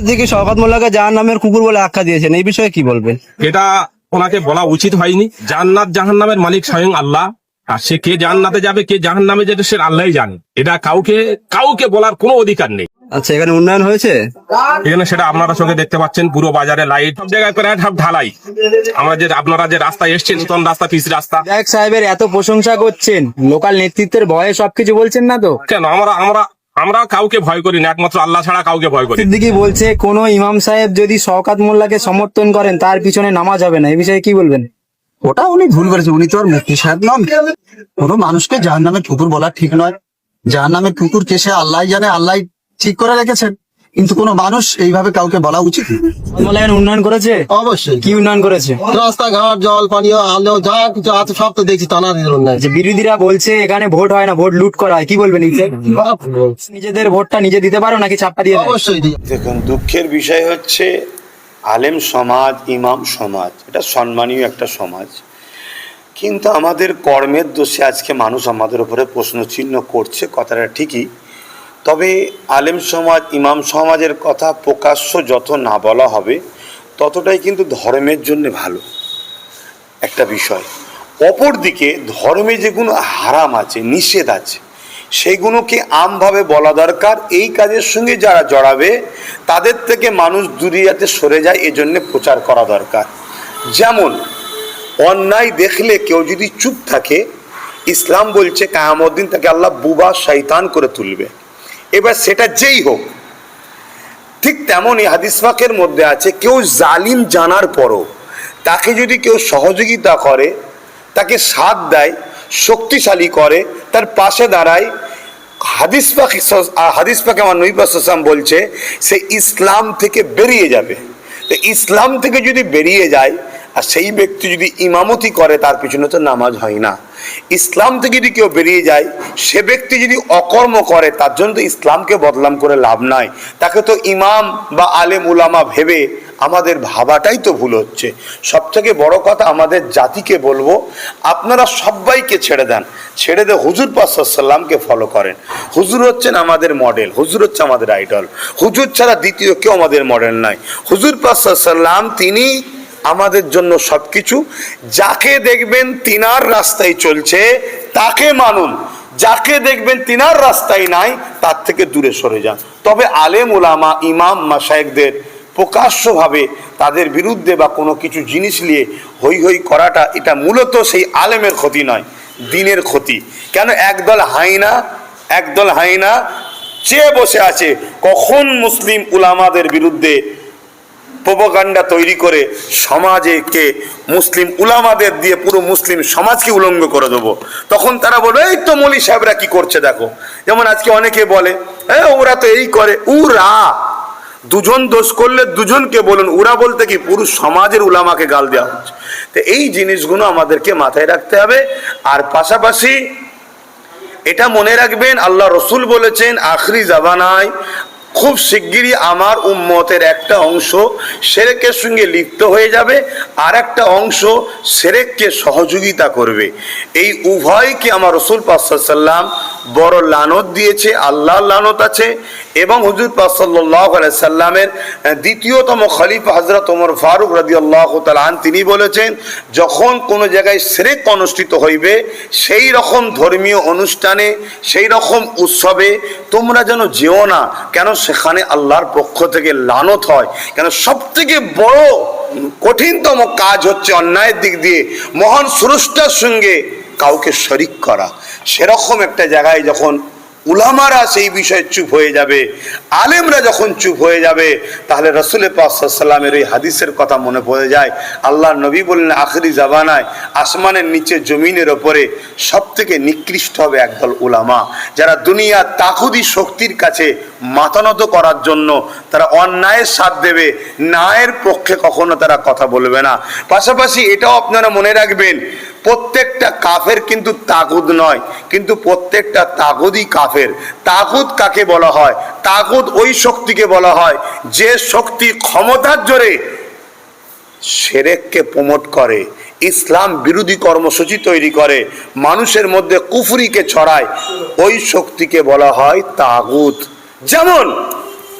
দিকে শওকত মোল্লাকে জাহান নামের কুকুর বলে আখ্যা দিয়েছেন এই বিষয়ে কি বলবেন? এটা ওনাকে বলা উচিত হয়নি। জান্নাত জাহান্নামের মালিক স্বয়ং আল্লাহ। আর সে কে জান্নাতে যাবে কে জাহান নামে যেতে সে আল্লাহই জানে। এটা কাউকে কাউকে বলার কোনো অধিকার নেই। আচ্ছা এখানে উন্নয়ন হয়েছে? এখানে সেটা আপনারা সঙ্গে দেখতে পাচ্ছেন পুরো বাজারে লাইট। সব জায়গায় প্রায় সব ঢালাই। আমরা যে আপনারা যে রাস্তায় এসছেন নতুন রাস্তা পিস রাস্তা। বিধায়ক সাহেবের এত প্রশংসা করছেন লোকাল নেতৃত্বের ভয়ে সবকিছু বলছেন না তো? কেন? আমরা আমরা আমরা কাউকে ভয় করি না একমাত্র আল্লাহ ছাড়া কাউকে ভয় করি দিদি সিদ্দিকি বলছে কোন ইমাম সাহেব যদি শওকাত মোল্লাকে সমর্থন করেন তার পিছনে নামাজ হবে না। এই বিষয়ে কি বলবেন? ওটা উনি ভুল করেছে। উনি তো আর মুক্তি সাহেব নন। কোনো মানুষকে জাহান নামে ঠুকুর বলা ঠিক নয়। জাহান নামে ঠুকুর কেসে আল্লাহ জানে আল্লাহ ঠিক করে রেখেছেন কিন্তু কোনো মানুষ এইভাবে কাউকে বলা উচিত নয়। উন্নয়ন করেছে? অবশ্যই। কি উন্নয়ন করেছে? রাস্তাঘাট জল পানীয় আলো যা কিছু আছে সব তো দেখছি টানা দিল না যে বিরোধীরা বলছে এখানে ভোট হয় না ভোট লুট করা হয়। কি বলবেন নিজেদের ভোটটা নিজে দিতে পারো নাকি চাপা দিয়ে অবশ্যই দেখুন দুঃখের বিষয় হচ্ছে আলেম সমাজ ইমাম সমাজ এটা সম্মানীয় একটা সমাজ। কিন্তু আমাদের কর্মের দোষে আজকে মানুষ আমাদের উপরে প্রশ্ন চিহ্ন করছে কথাটা ঠিকই। তবে আলেম সমাজ, ইমাম সমাজের কথা প্রকাশ্য যত না বলা হবে, ততটাই কিন্তু ধর্মের জন্য ভালো। একটা বিষয়, অপরদিকে ধর্মে যেগুলো হারাম আছে, নিষেধ আছে সেইগুলোকে আমভাবে বলা দরকার। এই কাজের সঙ্গে যারা জড়াবে, তাদের থেকে মানুষ দূরে যাতে সরে যায়, এজন্য প্রচার করা দরকার। যেমন, অন্যায় দেখলে কেউ যদি চুপ থাকে, ইসলাম বলছে, কায়ামদ্দিন তাকে আল্লাহ বুবা শৈতান করে তুলবে। এবার সেটা যেই হোক, ঠিক তেমনই হাদিস পাকের মধ্যে আছে, কেউ জালিম জানার পরও তাকে যদি কেউ সহযোগিতা করে, তাকে সাথ দেয়, শক্তিশালী করে, তার পাশে দাঁড়ায়, হাদিস পাক হাদিস পাকে আমার নৈবাসাম বলছে, সে ইসলাম থেকে বেরিয়ে যাবে। তো ইসলাম থেকে যদি বেরিয়ে যায়, আর সেই ব্যক্তি যদি ইমামতি করে, তার পিছনে তো নামাজ হয় না। ইসলাম থেকে যদি কেউ বেরিয়ে যায়, সে ব্যক্তি যদি অকর্ম করে, তার জন্য তো ইসলামকে বদলাম করে লাভ নাই। তাকে তো ইমাম বা আলেম, উলামা ভেবে আমাদের ভাবাটাই তো ভুল হচ্ছে। সব থেকে বড় কথা আমাদের জাতিকে বলব, আপনারা সবাইকে ছেড়ে দেন। ছেড়ে দিয়ে হুজুর পাসাল্লামকে ফলো করেন। হুজুর হচ্ছেন আমাদের মডেল হুজুর হচ্ছে আমাদের আইডল হুজুর ছাড়া দ্বিতীয় কেউ আমাদের মডেল নাই। হুজুর পাসাল্লাম তিনি আমাদের জন্য সবকিছু, যাকে দেখবেন তিনার রাস্তায় চলছে, তাকে মানুন। যাকে দেখবেন তিনার রাস্তায় নাই, তার থেকে দূরে সরে যান। তবে আলেম ওলামা ইমাম মাসায়েকদের প্রকাশ্যভাবে তাদের বিরুদ্ধে বা কোনো কিছু জিনিস নিয়ে হই হই করাটা, এটা মূলত সেই আলেমের ক্ষতি নয়, দিনের ক্ষতি। কেন একদল হাইনা একদল হাইনা চেয়ে বসে আছে, কখন মুসলিম উলামাদের বিরুদ্ধে প্রোপাগান্ডা তৈরি করে সমাজেকে মুসলিম উলামাদের দিয়ে পুরো মুসলিম সমাজকে উলঙ্গ করে দেবো। তখন তারা বলবে, এই তো মলি সাহেবরা কি করছে দেখো? যেমন আজকে অনেকে বলে হ্যাঁ ওরা তো এই করে। উরা! দুজন দোষ করলে দুজনকে বলুন, উরা বলতে কি পুরো সমাজের উলামাকে গাল দেওয়া হচ্ছে? তো এই জিনিসগুলো আমাদেরকে মাথায় রাখতে হবে। আর পাশাপাশি এটা মনে রাখবেন, আল্লাহ রসুল বলেছেন, আখরি জাবানায় খুব শিগগিরই আমার উম্মতের একটা অংশ সেরেকের সঙ্গে লিপ্ত হয়ে যাবে, আর একটা অংশ সেরেককে সহযোগিতা করবে। এই উভয়কে আমার রসুল পাসাল্লাম বড় লানত দিয়েছে, আল্লাহর লানত আছে এবং হুজুর পাসাল্লাহ সাল্লামের দ্বিতীয়তম খলিফা হজরত ওমর ফারুক রাজি আল্লাহ তালান তিনি বলেছেন, যখন কোনো জায়গায় সেরেক অনুষ্ঠিত হইবে, সেই রকম ধর্মীয় অনুষ্ঠানে, সেই রকম উৎসবে তোমরা যেন যেও না, কেন সেখানে আল্লাহর পক্ষ থেকে লানত হয়, কেন সব থেকে বড় কঠিনতম কাজ হচ্ছে অন্যায়ের দিক দিয়ে, মহান স্রষ্টার সঙ্গে কাউকে শরিক করা। সেরকম একটা জায়গায় যখন উলামারা সেই বিষয়ে চুপ হয়ে যাবে, আলেমরা যখন চুপ হয়ে যাবে, তাহলে রসুলের পাসাল্লামের ওই হাদিসের কথা মনে পড়ে যায়। আল্লাহ নবী বললেন, আখরি জাবানায় আসমানের নিচে জমিনের ওপরে সব থেকে নিকৃষ্ট হবে একদল উলামা। যারা দুনিয়া তাকুদি শক্তির কাছে মাতানত করার জন্য তারা অন্যায়ের সাথ দেবে, ন্যায়ের পক্ষে কখনো তারা কথা বলবে না। পাশাপাশি এটাও আপনারা মনে রাখবেন প্রত্যেকটা কাফের কিন্তু তাগুদ নয়, কিন্তু প্রত্যেকটা তাগুদই কাফের। তাগুদ কাকে বলা হয়? তাগুদ ওই শক্তিকে বলা হয় যে শক্তি ক্ষমতার জোরে সেরেককে প্রমোট করে, ইসলাম বিরোধী কর্মসূচি তৈরি করে, মানুষের মধ্যে কুফরিকে ছড়ায়, ওই শক্তিকে বলা হয় তাগুত। যেমন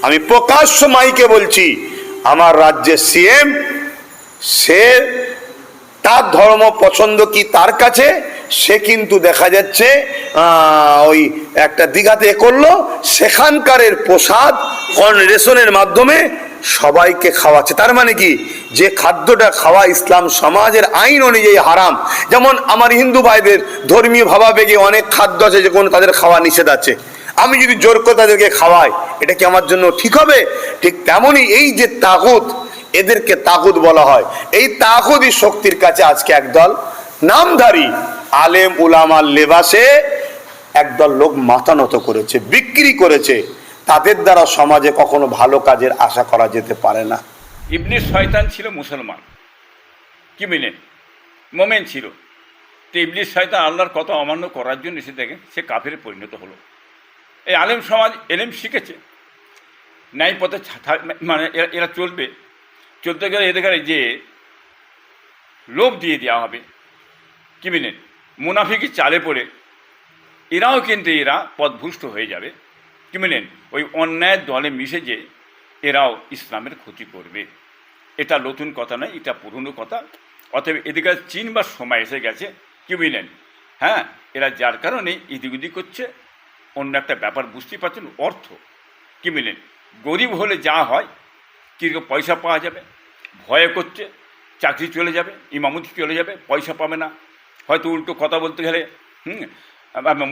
আমি প্রকাশ্য মাইকে বলছি, আমার রাজ্যের সিএম, সে তার ধর্ম পছন্দ কি তার কাছে? সে কিন্তু দেখা যাচ্ছে ওই একটা দিঘাতে করল, সেখানকারের প্রসাদ কন রেশনের মাধ্যমে সবাইকে খাওয়াচ্ছে। তার মানে কি? যে খাদ্যটা খাওয়া ইসলাম সমাজের আইন অনুযায়ী হারাম। যেমন আমার হিন্দু ভাইদের ধর্মীয় ভাবাবেগে অনেক খাদ্য আছে যে কোনো তাদের খাওয়া নিষেধ আছে। আমি যদি জোর করে তাদেরকে খাওয়াই, এটা কি আমার জন্য ঠিক হবে? ঠিক তেমনই এই যে তাগুত এদেরকে তাগুদ বলা হয়। এই তাগুদি শক্তির কাছে আজকে একদল নামধারী আলেম উলামার লেবাসে একদল লোক মাথা নত করেছে, বিক্রি করেছে। তাদের দ্বারা সমাজে কখনো ভালো কাজের আশা করা যেতে পারে না। ইবনি শয়তান ছিল মুসলমান। কি মিলেন মোমেন ছিল। তো ইবলিস শয়তান আল্লাহর কত অমান্য করার জন্য এসে দেখেন, সে কাফের পরিণত হলো। এই আলেম সমাজ এলেম শিখেছে। ন্যায় পথে মানে এরা চলবে। চলতে গেলে এদের যে লোভ দিয়ে দেওয়া হবে, কি মিলেন মুনাফিকি চালে পড়ে। এরাও কিন্তু এরা পদভুষ্ট হয়ে যাবে, কি মিলেন ওই অন্যায়ের দলে মিশে যে এরাও ইসলামের ক্ষতি করবে। এটা নতুন কথা নয়, এটা পুরনো কথা। অতএব এদিকে চিনবার সময় এসে গেছে, কি বুঝলেন হ্যাঁ এরা যার কারণে ইদিক উদিক করছে, অন্য একটা ব্যাপার বুঝতেই পারছেন, অর্থ, কি মিলেন গরিব হলে যা হয়, কীরকম পয়সা পাওয়া যাবে? ভয়ে করছে, চাকরি চলে যাবে ইমামতি চলে যাবে, পয়সা পাবে না। হয়তো উল্টো কথা বলতে গেলে, হুম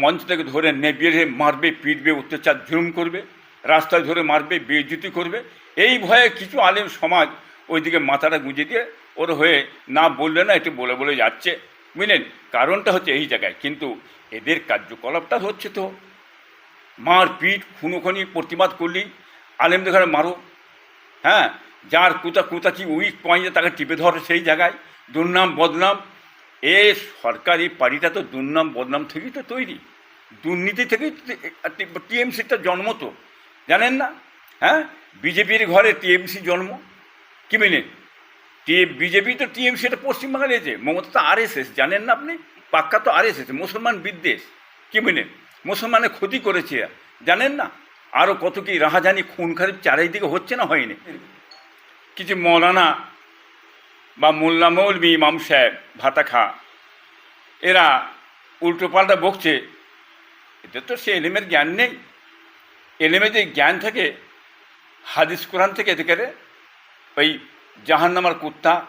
মঞ্চ থেকে ধরে নেবিয়ে মারবে, পিটবে, অত্যাচার জুলুম করবে, রাস্তায় ধরে মারবে, বেইজ্জতি করবে। এই ভয়ে কিছু আলেম সমাজ ওইদিকে মাথাটা গুঁজে দিয়ে ওর হয়ে না বললে না, একটু বলে বলে যাচ্ছে। বুঝলেন? কারণটা হচ্ছে এই জায়গায়। কিন্তু এদের কার্যকলাপটা হচ্ছে তো মার পিট খুনোখনি, প্রতিবাদ করলি আলেমদের ঘরে মারো। হ্যাঁ? যার কুতা কুতা কি উইক পয়েন্টে তাকে টিপে ধরে সেই জায়গায়, দুর্নাম বদনাম। এ সরকারি পার্টিটা তো দুর্নাম বদনাম থেকেই তো তৈরি। দুর্নীতি থেকেই টিএমসিটা জন্ম তো। জানেন না? হ্যাঁ? বিজেপির ঘরে টিএমসি জন্ম। কি মিনে টি, বিজেপি তো টিএমসি এটা পশ্চিমবাংলায় এসেছে মমতা তো আর জানেন না আপনি? পাক্কা তো আর মুসলমান বিদ্বেষ। কি মিনে মুসলমানের ক্ষতি করেছে। জানেন না? আরও কত কি রাহাজানি খুন খারিপ চারিদিকে হচ্ছে না হয়নি? কিছু মৌলানা বা মোল্লা মৌলবি ইমাম সাহেব, ভাতা খা। এরা উল্টো পাল্টা বকছে। এতে তো সে এলেমের জ্ঞান নেই। এলেমে যে জ্ঞান থাকে, হাদিস কোরআন থেকে এদিকে ওই জাহান্নামার কুত্তা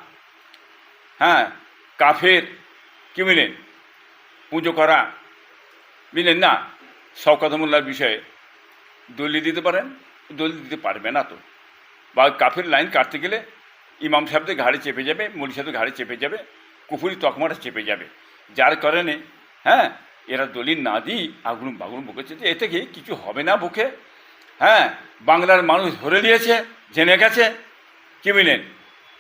হ্যাঁ কাফের, কি মিলেন? পুজো করা, মিলেন না? শওকতমুল্লার বিষয়ে দলিল দিতে পারেন? দলিল দিতে পারবে না তো। বা কাফের লাইন কাটতে গেলে ইমাম সাহেবদের ঘাড়ে চেপে যাবে, মলি সাহেবদের ঘাড়ে চেপে যাবে কুফুরি তকমাটা চেপে যাবে। যার কারণে হ্যাঁ এরা দলিল না দিই আগুন বাগুন বকেছে যে এ থেকে কিছু হবে না বুকে। হ্যাঁ বাংলার মানুষ ধরে নিয়েছে, জেনে গেছে ক্রিমিনেল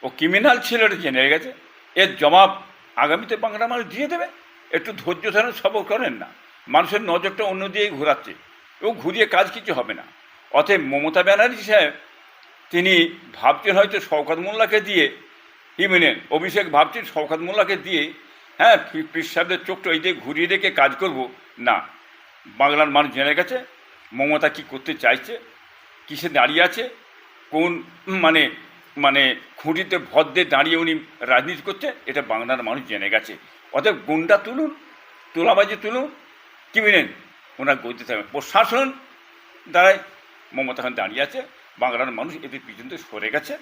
ও ক্রিমিনাল ছিল এটা জেনে গেছে। এর জবাব আগামীতে বাংলার মানুষ দিয়ে দেবে। একটু ধৈর্য ধরেন সবর করেন না। মানুষের নজরটা অন্য দিকে ঘোরাচ্ছে। ও ঘুরিয়ে কাজ কিছু হবে না। অতএব মমতা ব্যানার্জি সাহেব তিনি ভাবছেন হয়তো শওকত মোল্লাকে দিয়ে ইমিনেন অভিষেক ভাবছেন শওকত মোল্লাকে দিয়ে হ্যাঁ পীর সাহেবদের চোখটা এই দিকে ঘুরিয়ে রেখে কাজ করব। না, বাংলার মানুষ জেনে গেছে, মমতা কি করতে চাইছে, কিসে দাঁড়িয়ে আছে, কোন মানে মানে খুঁটিতে ভর দিয়ে দাঁড়িয়ে উনি রাজনীতি করছে, এটা বাংলার মানুষ জেনে গেছে। অতএব গুন্ডা তুলুন, তোলাবাজি তুলুন, কি মিনেন ওনার গতিতে থাকবে প্রশাসন দ্বারাই মমতা এখন দাঁড়িয়ে আছে বাংলার মানুষ পিছন থেকে সরে গেছে।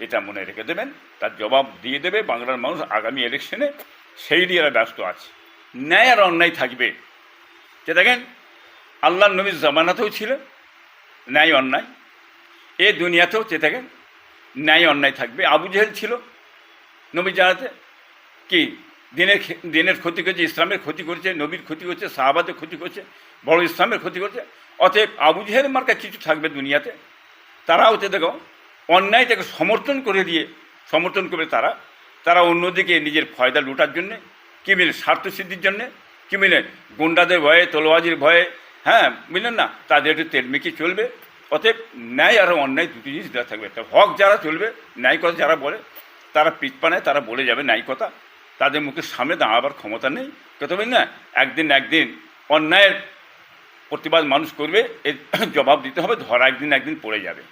এটা মনে রেখে দেবেন। তার জবাব দিয়ে দেবে বাংলার মানুষ আগামী ইলেকশনে সেই নিয়ে ব্যস্ত আছে। ন্যায় আর অন্যায় থাকবে। যে দেখেন আল্লাহ নবীর জামানাতেও ছিল ন্যায় অন্যায়। এ দুনিয়াতেও চেয়ে থাকেন ন্যায় অন্যায় থাকবে। আবু জেহেল ছিল নবী জানাতে কি? দিনের দিনের ক্ষতি করছে, ইসলামের ক্ষতি করছে, নবীর ক্ষতি করছে, সাহাবাদের ক্ষতি করছে, বড় ইসলামের ক্ষতি করছে। অতএব আবু জেহেল মার্কা কিছু থাকবে দুনিয়াতে। তারা হচ্ছে দেখো অন্যায়টাকে সমর্থন করে দিয়ে সমর্থন করবে তারা। তারা অন্যদিকে নিজের ফয়দা লুটার জন্যে কী মিলে স্বার্থ সিদ্ধির জন্যে কী মিলে গুন্ডাদের ভয়ে তলোয়াজির ভয়ে হ্যাঁ বুঝলেন না? তাদের একটু তেল চলবে। অতএব ন্যায় আর অন্যায় দুটি জিনিস দেওয়া থাকবে। একটা হক যারা চলবে ন্যায় কথা যারা বলে, তারা পিছপানায় তারা বলে যাবে ন্যায় কথা তাদের মুখের সামনে দাঁড়াবার ক্ষমতা নেই। কথা বলি না? একদিন একদিন অন্যায়ের প্রতিবাদ মানুষ করবে এর জবাব দিতে হবে ধরা একদিন একদিন পড়ে যাবে।